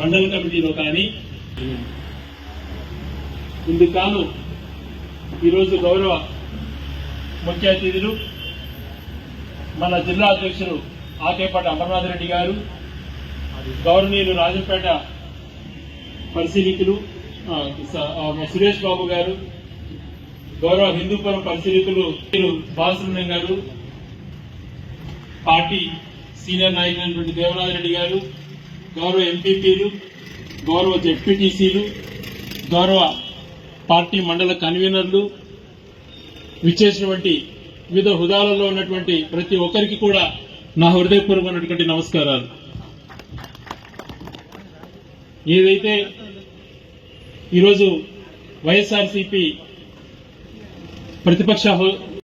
మండల కమిటీలో కానీ ఇందుకు కాను ఈరోజు గౌరవ ముఖ్య అతిథులు మన జిల్లా అధ్యక్షులు ఆకేపాటి అమర్నాథ్ రెడ్డి గారు గౌరవనీయులు రాజంపేట పరిశీలికులు సురేష్ బాబు గారు గౌరవ హిందూపురం పరిశీలికులు బాలసుబ్రహ్మణ్యం గారు పార్టీ సీనియర్ నాయకులైనటువంటి దేవనాథ్ రెడ్డి గారు గౌరవ ఎంపీపీలు గౌరవ జెడ్పీటీసీలు గౌరవ పార్టీ మండల కన్వీనర్లు విచ్చేసినటువంటి వివిధ హుదాలలో ఉన్నటువంటి ప్రతి ఒక్కరికి కూడా నా హృదయపూర్వకమైనటువంటి నమస్కారాలు. ఏదైతే ఈరోజు వైఎస్ఆర్సీపీ ప్రతిపక్ష